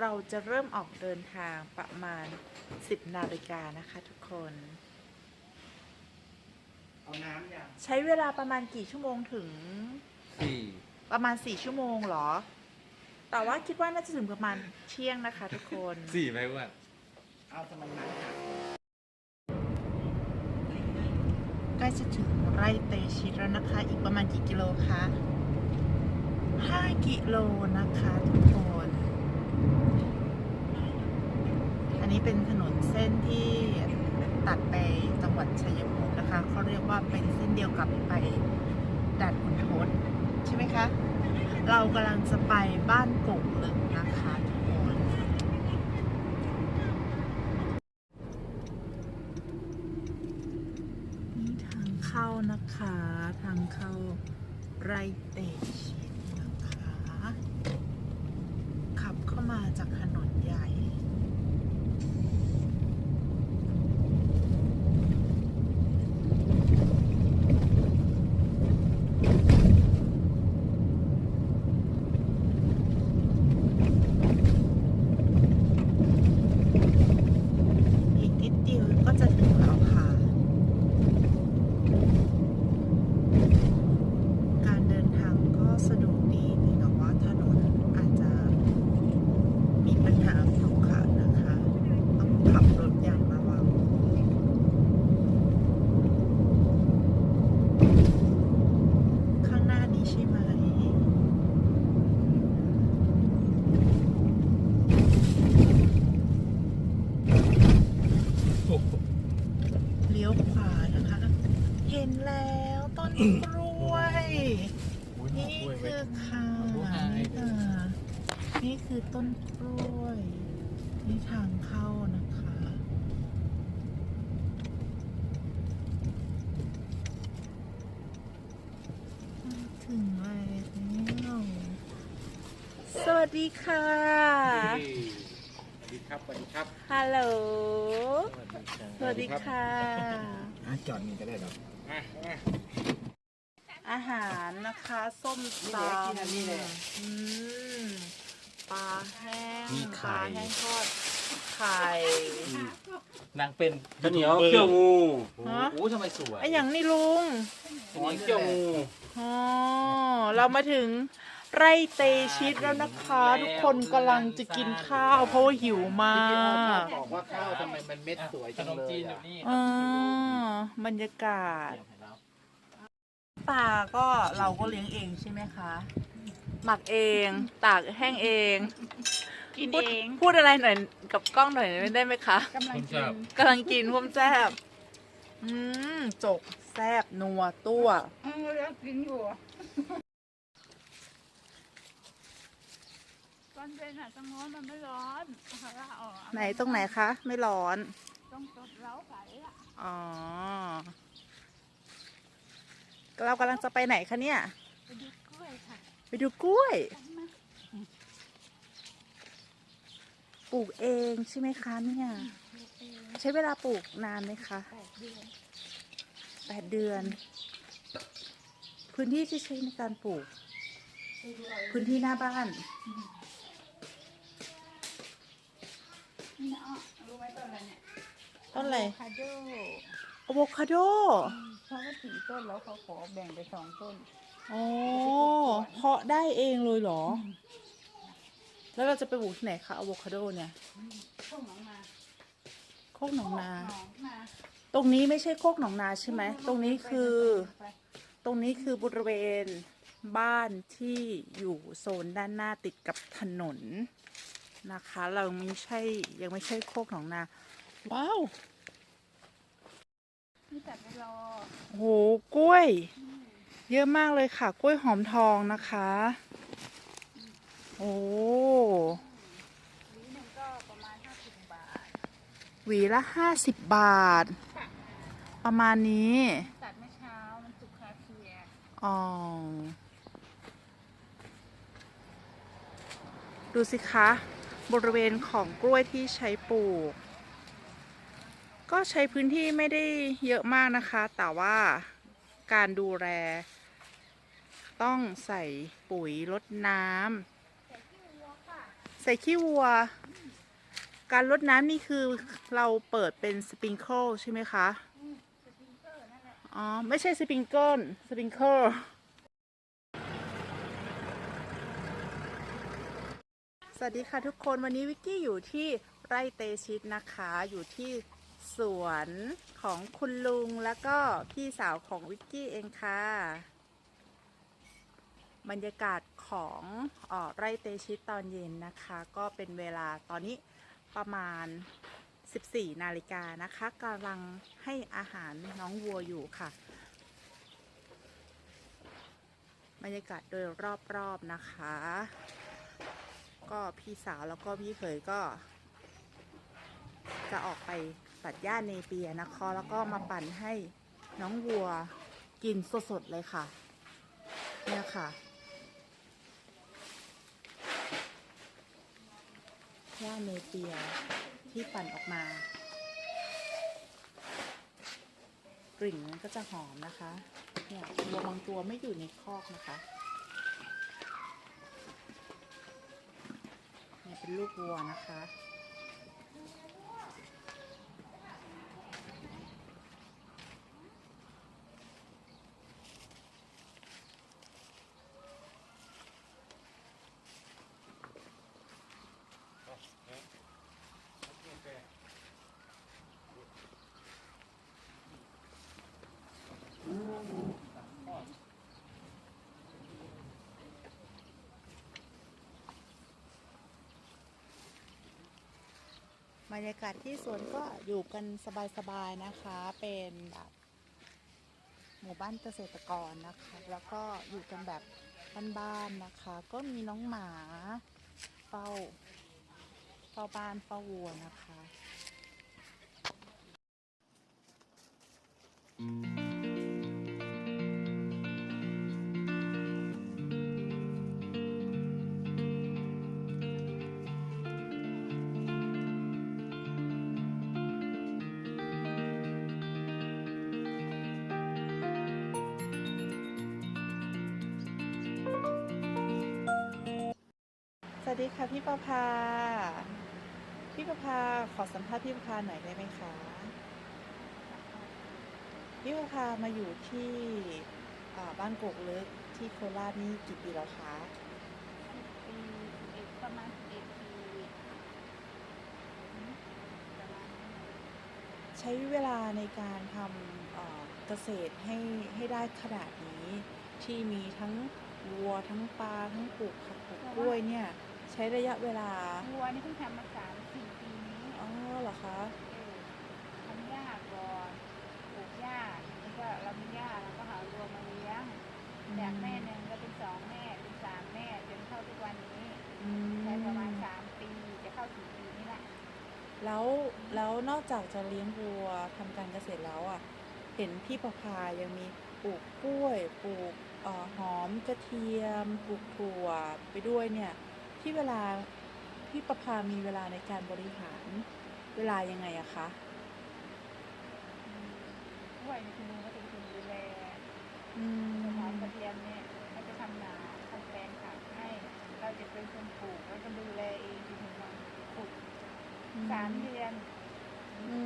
เราจะเริ่มออกเดินทางประมาณ 10 นาฬิกานะคะทุกคน เอาน้ำยังใช้เวลาประมาณกี่ชั่วโมงถึงสี่ประมาณ 4 ชั่วโมงเหรอ แต่ว่าคิดว่าน่าจะถึงประมาณเที่ยงนะคะทุกคน สี่ไหมอ้วนเอาทำไมน้ำหักใกล้จะถึงไร่เตชิตแล้วนะคะ อีกประมาณกี่กิโลคะ 5 กิโลนะคะทุกคน อันนี้เป็นถนนเส้นที่ตัดไปจังหวัดชัยภูมินะคะเขาเรียกว่าเป็นเส้นเดียวกับไปด่านขุนทดใช่ไหมคะ เรากำลังจะไปบ้านกงลึกนะคะทุกคนนี่ทางเข้านะคะ ทางเข้าไรเตชนนะคะ ขับเข้ามาจากถนนใหญ่ อีกนิดเดียวก็จะถึงแล้วค่ะ การเดินทางก็สะดวกดีเพียงแต่ว่าถนนอาจจะมีปัญหาขรุขระนะคะ ต้องขับรถอย่างระวัง ข้างหน้านี้ใช่ไหม เลี้ยวขวานะคะ เห็นแล้วต้นกล้วย นี่คือค่ะนี่ค่ะ นี่คือต้นกล้วย นี่ทางเข้านะคะ มาถึงแล้วส วัสดีค่ะ สวัสดีครับ สวัสดีครับ ฮัลโหลสสวัวัสสดีดีครับค่ะอะจอดนี่ก็ได้หรอกอะมาอาหารนะคะ ส้มนี่ตแหละกินอันนี้แหละำอืมปลาแห้งมีปไข่ลาแห้งทอด ไข่ นางเป็นข้าวเหนียวเขี้ยวงูโอ้โหทำไมสวยไอ้อย่างนี่ลุงหอนเขี้ยวงู อ๋อ เรามาถึง ไร่เตชิตแล้วนะคะ ทุกคนกำลังจะกินข้าว เพราะว่าหิวมากบอกว่าข้าวทำไมมันเม็ดสวยขจังนมเลยจีนอยู่อะนี่อ๋อบรรยากาศปลาก็เราก็เลี้ยงเองใช่ไหมคะ หมักเองตากแห้งเอง กินพูดเองพูดอะไรหน่อยกับกล้องหน่อยได้ไหมคะกำลังผมกิชอนบกำลังกินพ่วมแซบอืมจกแซบนัวตัวเออแล้วกินอยู่ อนเป็นอะตรงโน้นมันไม่ร้อนเอาละออกไหนตรงไหนคะ ไม่ร้อนต้องตบเล้าไก่อะอ๋อ เรากำลังจะไปไหนคะเนี่ย ไปดูกล้วยค่ะไปดูกล้วยทำมาปลูกเองใช่ไหมคะเนี่ย ดูเองใช้เวลาปลูกนานไหมคะแปดเดือนแปดเดือน พื้นที่ที่ใช้ในการปลูกพื้นที่หน้าบ้าน นี่นะอ้อรู้ไหมต้นอะไรเนี่ยต้นอะไรคาโดอะโวคาโดเพราะว่าถึงต้นแล้วเขาขอแบ่งไปสองต้น อ๋อเพาะได้เองเลยเหรอ แล้วเราจะไปปลูกที่ไหนคะอะโวคาโดเนี่ยช่วงหลังมา โคกหนองนา หนองนาตรงนี้ไม่ใช่โคกหนองนาใช่ไหม ตรงนี้คือ ไปตรงนี้คือบริเวณบ้านที่อยู่โซนด้านหน้าติดกับถนน นะคะ เราไม่ใช่ยังไม่ใช่โคกหนองนา ว้าวนี่จัดไปรอโหกล้วย เยอะมากเลยค่ะ กล้วยหอมทองนะคะ โอ้หวีหนึ่งก็ประมาณห้าสิบบาท หวีละห้าสิบบาท ประมาณนี้ ตัดเมื่อเช้ามันสุกคาเฟียอ๋อดูสิคะ บริเวณของกล้วยที่ใช้ปลูก ก็ใช้พื้นที่ไม่ได้เยอะมากนะคะ แต่ว่าการดูแลต้องใส่ปุ๋ยลดน้ำใส่ขี้วัว การรดน้ำนี่คือเราเปิดเป็นสปริงเกิลใช่ไหมคะอ๋อ ไม่ใช่สปริงเกิลสปริงเกิลส วัสดีค่ะทุกคนวันนี้วิกกี้อยู่ที่ไร่เตชิตนะคะ อยู่ที่สวนของคุณลุงแล้วก็พี่สาวของวิกกี้เองค่ะ บรรยากาศของออไร่เตชิตตอนเย็นนะคะ ก็เป็นเวลาตอนนี้ประมาณ 14 นาฬิกานะคะกำลังให้อาหารน้องวัวอยู่ค่ะ บรรยากาศโดยรอบๆนะคะ ก็พี่สาวแล้วก็พี่เขยก็ จะออกไปตัดหญ้าเนเปียนะคะแล้วก็มาปั่นให้น้องวัวกินสดๆเลยค่ะ เนี่ยค่ะหญ้าเนเปียที่ปั่นออกมากลิ่นมันก็จะหอมนะคะ เนี่ยวัวบางตัวไม่อยู่ในคอกนะคะ เป็นลูกวัวนะคะ บรรยากาศที่สวนก็อยู่กันสบายๆนะคะ เป็นแบบหมู่บ้านเกษตรกรนะคะ แล้วก็อยู่กันแบบบ้านๆนะคะ ก็มีน้องหมาเฝ้าเฝ้าบ้านเฝ้าวัวนะคะส วัสดีค่ะพี่ประภา พี่ประภาขอสัมภาษณ์พี่ประภาหน่อยได้ไหมคะ พี่ประภามาอยู่ที่อ่าบ้านโกกเล็กที่โคราชนี่กี่ปีแล้วคะปีเอกประมาณเอกปีประมาณนั้นเลยใช้เวลาในการทำเอ่อเกษตรให้ให้ได้ขนาดนี้ที่มีทั้งวัวทั้งปลาทั้งปลูกผักปลูกกล้วยเนี่ย ใช้ระยะเวลาวัวนี่เพิ่งทำมาสามสี่ปีนี้อ๋อเหรอคะเออทำหญ้าก่อนปลูกหญ้าแล้วก็เรามีหญ้าเราก็หาวัวมาเลี้ยงจากแม่หนึ่งก็เป็นสองแม่เป็นสามแม่จนเข้าทุกวันนี้อืมใช้ประมาณสามปีจะเข้าสี่ปีนี่แหละแล้วแล้วนอกจากจะเลี้ยงวัวทำการเกษตรแล้วอะ เห็นพี่ประภายังมีปลูกกล้วย ปลูกเอ่อหอมกระเทียม ปลูกถั่วไปด้วยเนี่ย ที่เวลาพี่ประภามีเวลาในการบริหารเวลายังไงอะคะกล้วยนี่คุณลุงก็เป็นคนดูแลอืมหอมกระเทียมเนี่ยเขาจะทำนาทำแปลงผักให้เราจะเป็นคนปลูกแล้วก็ดูแลเองจนถึงวันขุดสามเดือนอื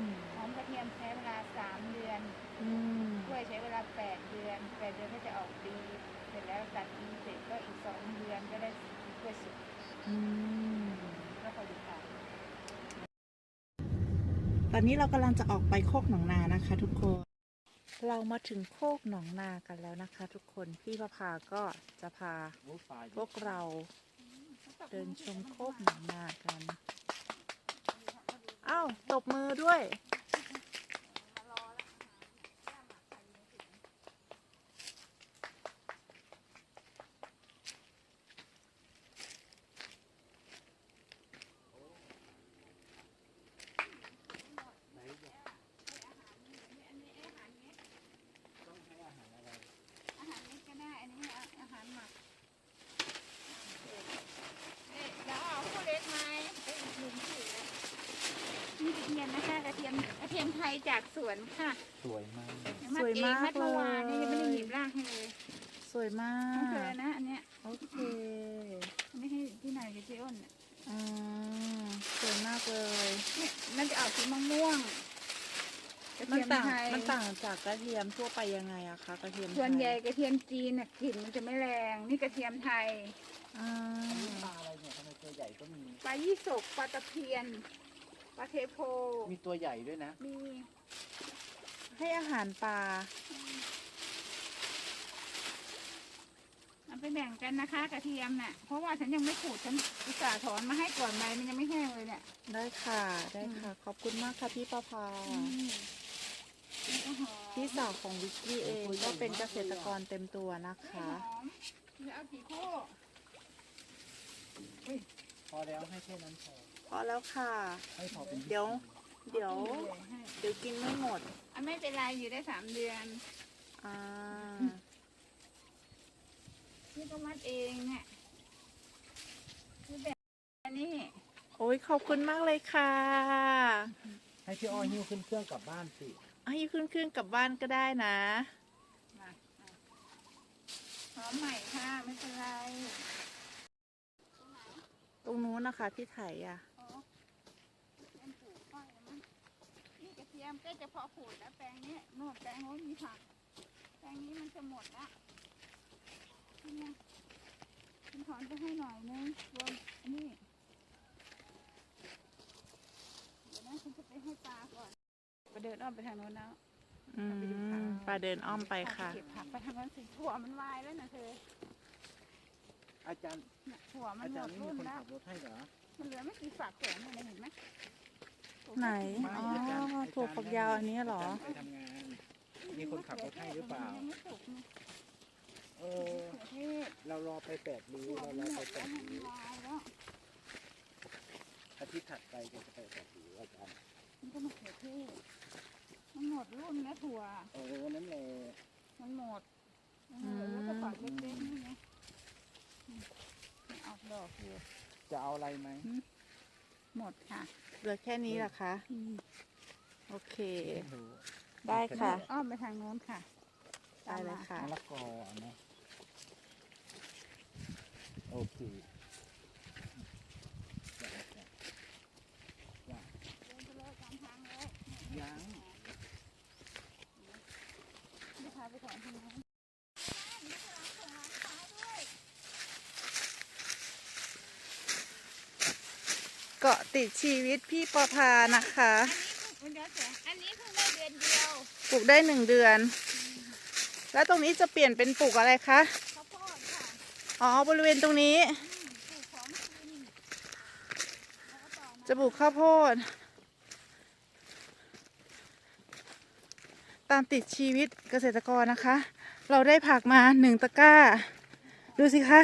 มหอมกระเทียมใช้เวลาสามเดือนอืมกล้วยใช้เวลาแปดเดือนแปดเดือนก็จะออกดีเสร็จแล้วตัดดีเสร็จก็อีกสองเดือนก็ได้กล้วยสุก อืม ก็พอดีค่ะ ตอนนี้เรากำลังจะออกไปโคกหนองนานะคะ ทุกคน เรามาถึงโคกหนองนากันแล้วนะคะ ทุกคนพี่ประภาก็จะพาพวกเราเดินชมโคกหนองนากัน อ้าวตบมือด้วย อาหารเม็ดก็ได้ อันนี้อาหารหมักเอ๊ะเดี๋ยวเอาข้าวเล็กไหมเอ๊ะลืมชื่อแล้วนี่กระเทียมนะคะกระเทียมกระเทียมไทย จากสวนค่ะสวยมากสวยมากมัดเมื่อวานเลยนี่ยังไม่ได้หยิบรากให้เลย สวยมาของเธอกนะอันเนี้ยโอเคไม่ให้ที่ไหนกับเจ๊อ้นน่ะอืมสวยมากเลยเนี่ยมันจะออกสีม่วงๆกระมันเทียมต่างไทยมันต่างจากกระเทียมทั่วไปยังไงอะคะกระเทียมไทยส่วนใหญ่กระเทียมจีนน่ะกลิ่นมันจะไม่แรงนี่กระเทียมไทยอ่าปลาอะไรเนี่ยทำไมตัวใหญ่ก็มีปลายี่สกปลาตะเพียน ปลาเทโพ มีตัวใหญ่ด้วยนะ มีให้อาหารปลาเอาไปแบ่งกันนะคะกระเทียมน่ะ เพราะว่าฉันยังไม่ขูดฉันอุตส่าห์ถอนมาให้ก่อนใบมันยังไม่แห้งเลยเนี่ยได้ค่ะได้ค่ะ ขอบคุณมากค่ะพี่ประภาอืมแล้วก็หอมพี่สาวของวิกกี้เองก็เป็นเกษตรกรเต็มตัวนะหคะ อมจะเอากี่คู่พอแล้วให้แค่นั้นพอ พอแล้วค่ะให้พอเป็นเดี๋ยว เดี๋ยวให้เดี๋ยวกินไม่หมดอะไม่เป็นไรอยู่ได้สามเดือนอ่านี่ก็มัดเองเนี่ยคือแบบอันนี้โอ้ยขอบคุณมากเลยค่ะ ให้พี่อ้อยหิ้วขึ้นเครื่องกลับบ้านสิให้ขึ้นขึ้นกลับบ้านก็ได้นะมามาหอมใหม่ค่ะ ไม่เป็นไร ตรงนู้นนะคะที่ไถอะ อ๋อเป็นปลูกอ้อยแล้วมั้งนี่กระเทีย มใกล้จะพอขูดแล้วแปลงนี้โน่นแปลงโน้นมีผัก แปลงนี้มันจะหมดละนี่ไงฉันถอนไปให้หน่อยนึงรวมอันนี้เดี๋ยวนะฉันจะไปให้ปลาก่อนไปเดินอ้อมไปทางโน้นแล้วอืมปลาเดินอ้อมไปค่ะ เก็บผักไปทางนั้นสิถั่วมันวายแล้วนะเธออาจารย์น่ะถั่วมันอาหมจารดย์ไม่มีรุ่นคนแล้ว ขับรถให้เหรอ มันเหลือไม่กี่ฝักแก่นี่เลยเห็นไหม ไหนไม่อ๋ออาจารย์อาจารย์ถั่วฝักยาวอันนี้เหรอาจาไปทำงาน มีคนขับรถให้หรือเปล่ามันยังไม่สุกนี่เออมะเขือเทศเรารอไปแปดริ้วถั่วเรามัรนอหมไปดแปแล้วดมันริ้วลายแล้วอาทิตย์ถัดไปก็จะไปแปดริ้วอาจารย์มันก็มะเขือเทศมันหมดรุ่นแล้วถั่ว เออนั่นแหละมันหมดมันเหลือแล้วก็ฝักเล็กๆนี่ไงอืมมันออกดอกอยู่จะเอาอะไรไหม หมดค่ะเหลือแค่นี้เหรอคะอืมโอเคไม่รู้ได้ค่ะ อ้อมไปทางโน้นค่ะได้เลยค่ะ มะละกอนะโอเค เดินไปเลยตามทางเลย ยัง จะพาไปถอนทางโน้น เกาะติดชีวิตพี่ประภานะคะมันเดี๋ยวเสียอันนี้เพิ่งได้เดือนเดียวปลูกได้หนึ่งเดือน แล้วตรงนี้จะเปลี่ยนเป็นปลูกอะไรคะ ข้าวโพดค่ะอ๋อบริเวณตรงนี้อืมปลูกของกินแล้วก็ต่อมาจะปลูกข้าวโพด ตามติดชีวิตเกษตรกรนะคะ เราได้ผักมาหนึ่งตะกร้า ดูสิคะ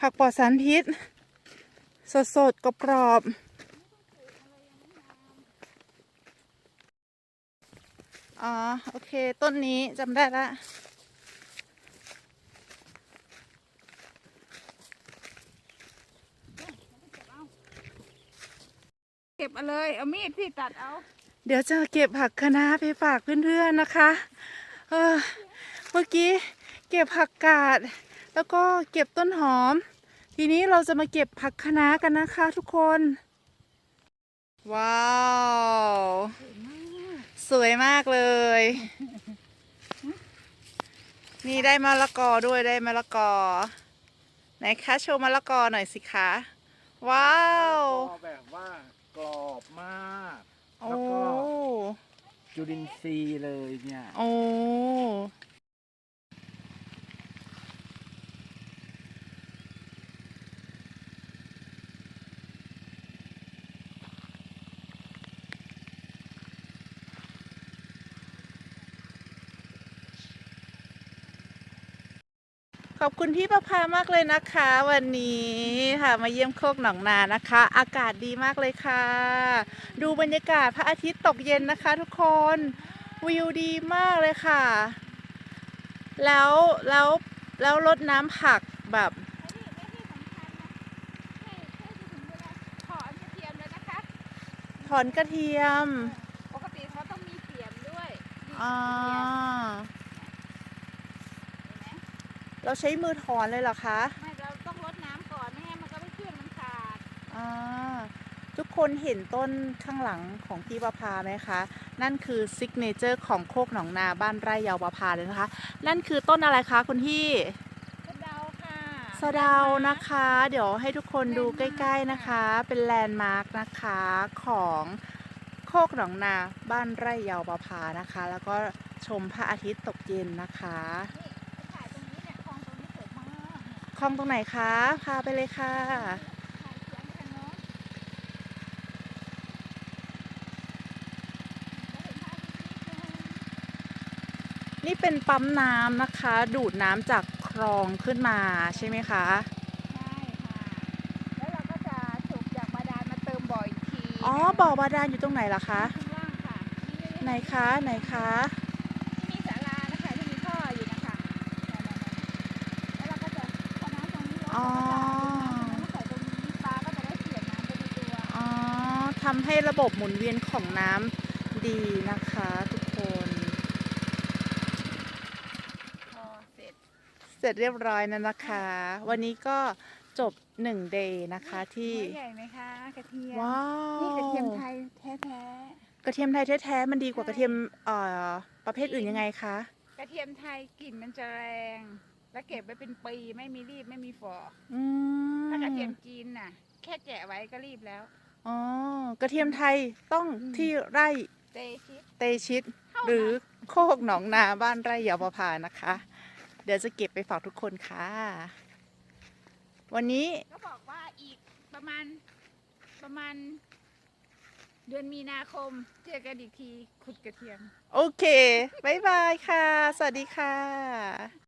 ผักปลอดสารพิษ สดสดๆกรอบๆ อ๋อ โอเค ต้นนี้จำได้ละเก็บเอาเลย เอามีดพี่ตัดเอา เดี๋ยวจะเก็บผักคะน้าไปฝากเพื่อนๆนะคะ เออ เมื่อกี้เก็บผักกาด แล้วก็เก็บต้นหอม ทีนี้เราจะมาเก็บผักคะน้ากันนะคะทุกคน ว้าว สวยมากเลย นี่ได้มะละกอด้วยได้มะละกอ ไหนคะโชว์มะละกอหน่อยสิคะ ว้าวก็แบบว่ากรอบมาก โอ้ แล้วก็จุลินทรีย์เลยเนี่ย โอ้ ขอบคุณพี่ประภามากเลยนะคะ วันนี้ค่ะมาเยี่ยมโคกหนองนานะคะ อากาศดีมากเลยค่ะ ดูบรรยากาศพระอาทิตย์ตกเย็นนะคะ ทุกคนวิวดีมากเลยค่ะ แล้วแล้วแล้วรดน้ำผักแบบและนี่และที่สำคัญนะให้ให้ที่ถึงเวลาถอนกระเทียมเลยนะคะถอนกระเทียม ปกติเขาต้องมีเสียมด้วยนี่อ่าเห็นไหม เราใช้มือถอนเลยเหรอคะไม่เราต้องรดน้ำก่อนไม่งั้นมันก็ไม่ขึ้นมันขาดอ่าทุกคนเห็นต้นข้างหลังของพี่ประภาไหมคะ นั่นคือซิกเนเจอร์ของโคกหนองนาบ้านไร่เยาวประภาเลยนะคะ นั่นคือต้นอะไรคะคุณพี่สะเดาค่ะสะเดานะคะ เดี๋ยวให้ทุกคนดูใกล้ ๆนะคะ เป็นแลนด์มาร์กนะคะของโคกหนองนาบ้านไร่เยาวประภานะคะ แล้วก็ชมพระอาทิตย์ตกเย็นนะคะ นี่ คลองตรงไหนคะ พาไปเลยค่ะถ่ายเสียงกันเนาะจะเห็นภาพที่นี่นี่เป็นปั๊มน้ำนะคะ ดูดน้ำจากคลองขึ้นมาใช่ไหมคะ ใช่ค่ะ แล้วเราก็จะสูบจากบาดาลมาเติมบ่ออีกทีอ๋อนะคะบ่อบาดาลอยู่ตรงไหนล่ะคะ ข้างล่างค่ะนี่ไหนคะ ไหนคะ ที่มีศาลานะคะที่มีท่ออยู่นะคะนั่นๆๆแล้วเราก็จะพอน้ำตรงนี้ลด อ๋อเราก็จะดึงน้ำตรงนี้มาใส่ตรงนี้ปลาก็จะได้เสียน้ำไปในตัวอ๋อทำให้ระบบหมุนเวียนของน้ำดีนะคะทุกคน พอเสร็จ เสร็จเรียบร้อยแล้วนะคะ วันนี้ก็จบหนึ่งเดย์นะคะที่ หัวใหญ่ไหมคะกระเทียม ว้าวนี่กระเทียมไทยแท้กระเทียมไทยแท้ๆมันดีกว่ากระเทียมเอ่อประเภทอื่นยังไงคะ ๆ กระเทียมไทยกลิ่นมันจะแรง แล้วเก็บไว้เป็นปีไม่มีรีบไม่มีฝออืมถ้ากระเทียมจีนน่ะ แค่แกะไว้ก็รีบแล้ว อ๋อกระเทียมไทยต้องอืมที่ไร่เตชิดเตชิตเท่าหรือนั้นโคกหนองนาบ้านไร่เยาวภานะคะ เดี๋ยวจะเก็บไปฝากทุกคนค่ะ วันนี้ก็บอกว่าอีกประมาณประมาณ เดือนมีนาคมเจอกันอีกทีขุดกระเทียม โอเค บ๊ายบายค่ะ สวัสดีค่ะ